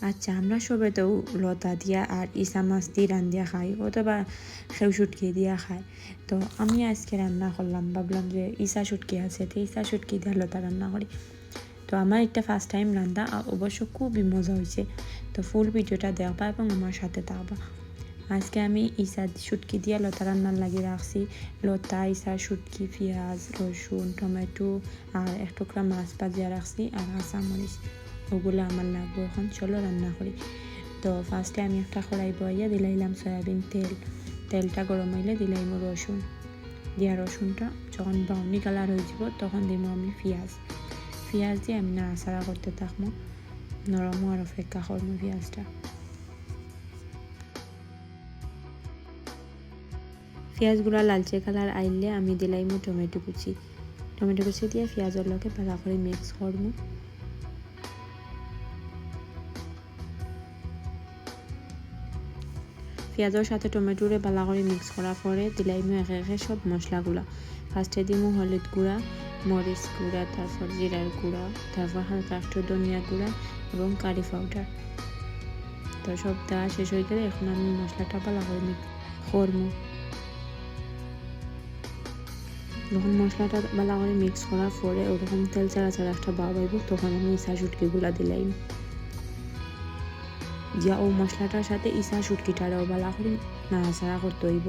আচ্ছা আমরা সবে তো লতা দিয়া আর ইসা মাছ দিয়ে রান্ধিয়া খাই, অথবা সেও শুটকি দিয়া খাই। তো আমি আজকে রান্না করলাম ভাবলাম যে ইসা শুটকি আছে, তো ইসা শুটকি দিয়া লতা রান্না করি তো আমার একটা ফার্স্ট টাইম রান্না অবশ্য খুবই মজা হয়েছে তো ফুল ভিডিওটা দেখবা এবং আমার সাথে থাকবা। আজকে আমি ইসা শুটকি দিয়া লতা রান্নার লাগিয়ে রাখছি লতা ইসা শুটকি পেঁয়াজ রসুন টমেটো আর এক টুকরা মাছ ভাজিয়া রাখছি আর কাঁচামরিচ ওগুলো আমার লাগবে এখন চলো রান্না করি তো ফার্স্টে আমি একটা কড়াই বইয়া দিলাইলাম সয়াবিন তেল। তেলটা গরম হইলে দিলাইম রসুন দিয়া রসুনটা যখন ব্রাউনি কালার হয়ে যাব, তখন দিব আমি পেঁয়াজ। পেঁয়াজ দিয়ে আমি নাড়াচাড়া করতে থাকব নরম আর অপেক্ষা করব পেঁয়াজটা। পেঁয়াজগুলো লালচে কালার আইলে আমি দিলাইমো টমেটো কুচি। টমেটো কুচি দিয়ে পেঁয়াজের লগে ভালো করে মিক্স করব পেঁয়াজের সাথে টমেটোরে ভালো করে মিক্স করার পরে দিলাইমো একে একে সব মশলাগুলো ফার্স্টে দিমু হলুদ গুঁড়া মরিচ গুঁড়া তারপর জিরার গুঁড়া তারপর হালকা একটু ধনিয়া গুঁড়া এবং কারি পাউডার তো সব দেওয়া শেষ হয়ে গেলে এখন আমি মশলাটা ভালো করে মিক্স করব যখন মশলাটা ভালো করে মিক্স করার পরে ওরকম তেল ছাড়া ছাড়া একটা বাবাইব তখন আমি ইসা শুটকিগুলা দিলাম দিয়া ও মশলাটার সাথে ইসা শুটকিটারও ভালো করে নাড়াচাড়া করতে হইব।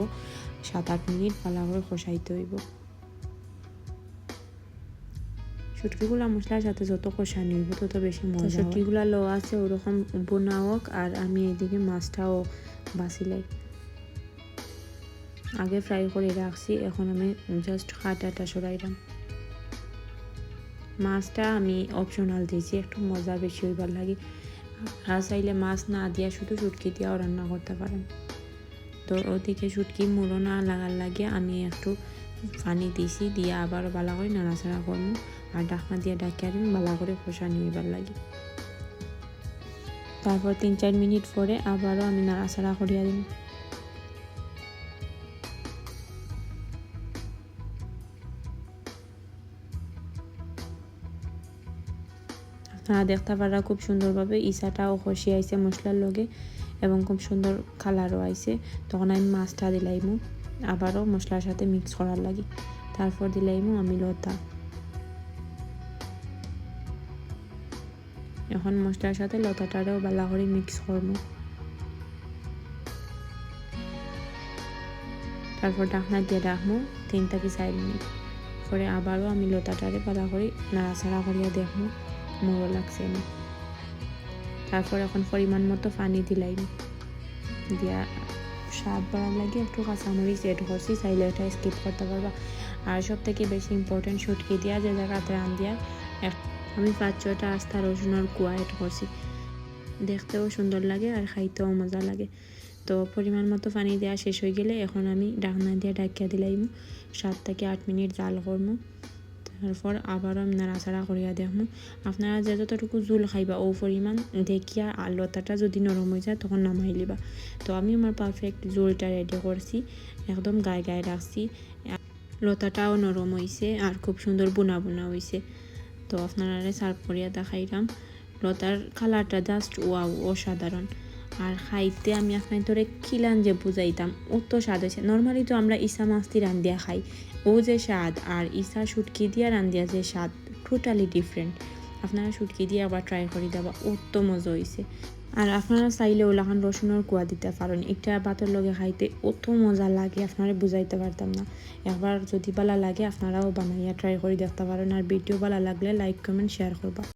সাত আট মিনিট ভালো করে কষাইতে হইব। শুটকিগুলা মশলার সাথে যত কষানি হইব তত বেশি মজা শুটকিগুলা লো আছে ওরকম বোনা হোক আর আমি এদিকে মাছটাও বাছিলাই। আগে ফ্রাই করে রাখছি এখন আমি জাস্ট কাটাটা সরাইলাম। মাছটা আমি অপশনাল দিয়েছি একটু মজা বেশি হইবার লাগে। আর চাইলে মাছ না দিয়া শুধু শুটকি দিয়েও রান্না করতে পারেন। তো ওদিকে শুটকি মুড়ো না লাগার লাগে আমি একটু পানি দিছি, দিয়ে আবার বালা করে নাড়াচাড়া করব। আর ডাকনা দিয়ে ডাকি আর বালা করে খোসা নিবার লাগে। তারপর তিন চার মিনিট পরে আবারও আমি নাড়াচাড়া করিয়া দিই দেখতে পারা খুব সুন্দরভাবে ইসাটাও খসি আইছে মশলার লগে এবং খুব সুন্দর কালারও আইছে। তখন আমি মাছটা দিলাইমু, আবারও মশলার সাথে মিক্স করার লাগি। তারপর দিলাইমু আমি লতা। এখন মশলার সাথে লতাটারেও বালা করে মিক্স করব তারপর ডাকনা দিয়ে রাখব তিন থেকে চার মিনিট পরে আবারও আমি লতাটারে ভালো করে নাড়াচাড়া করিয়া দেখব মোড়ো লাগছে না তারপর এখন পরিমাণ মতো পানি দিলাইম দিয়া স্বাদ বাড়ার লাগে, একটু কাঁচামরিচ এড করছি চাইলে ওটা স্কিপ করতে পারবা আর সব থেকে বেশি ইম্পর্টেন্ট শুটকি দিয়া, যে জায়গাতে রান দিয়া আমি পাঁচ ছটা আস্থা রসুনের কুয়া এড করছি দেখতেও সুন্দর লাগে আর খাইতেও মজা লাগে। তো পরিমাণ মতো পানি দেওয়া শেষ হয়ে গেলে এখন আমি ডাকনা দিয়ে ডাকিয়া দিলাইম সাত থেকে আট মিনিট জাল করব তারপর আবারও আমি নাড়াচাড়া করিয়া দেখব আপনারা যে যতটুকু জোল খাইবা ও পরিমাণ দেখিয়া আর লতাটা যদি নরম হয়ে যায় তখন নামাই লিবা তো আমি আমার পারফেক্ট জোলটা রেডি করছি একদম গায়ে গায়ে রাখছি লতাটাও নরম হয়েছে আর খুব সুন্দর বোনা বোনা হয়েছে তো আপনারা সার্ভ করিয়া দেখাইলাম লতার কালারটা জাস্ট ওয়াও অসাধারণ আর খাইতে আমি আপনার ধরে খিলান যে বুঝাইতাম অত স্বাদ হয়েছে নর্মালি তো আমরা ইসা মাছটি রান্ধিয়া খাই। ও যে স্বাদ আর ইসা শুটকি দিয়া রান্ধিয়া যে স্বাদ টোটালি ডিফারেন্ট আপনারা শুটকি দিয়ে আবার ট্রাই করে দেওয়া অত মজা হয়েছে আর আপনারা চাইলে ওলাখান রসুনের কুয়া দিতে পারেন। একটা ভাতের লগে খাইতে অত মজা লাগে, আপনারা বুঝাইতে পারতাম না। একবার যদি ভালো লাগে, আপনারাও বানাইয়া ট্রাই করে দেখতে পারেন। আর ভিডিও ভালো লাগলে লাইক কমেন্ট শেয়ার করবা।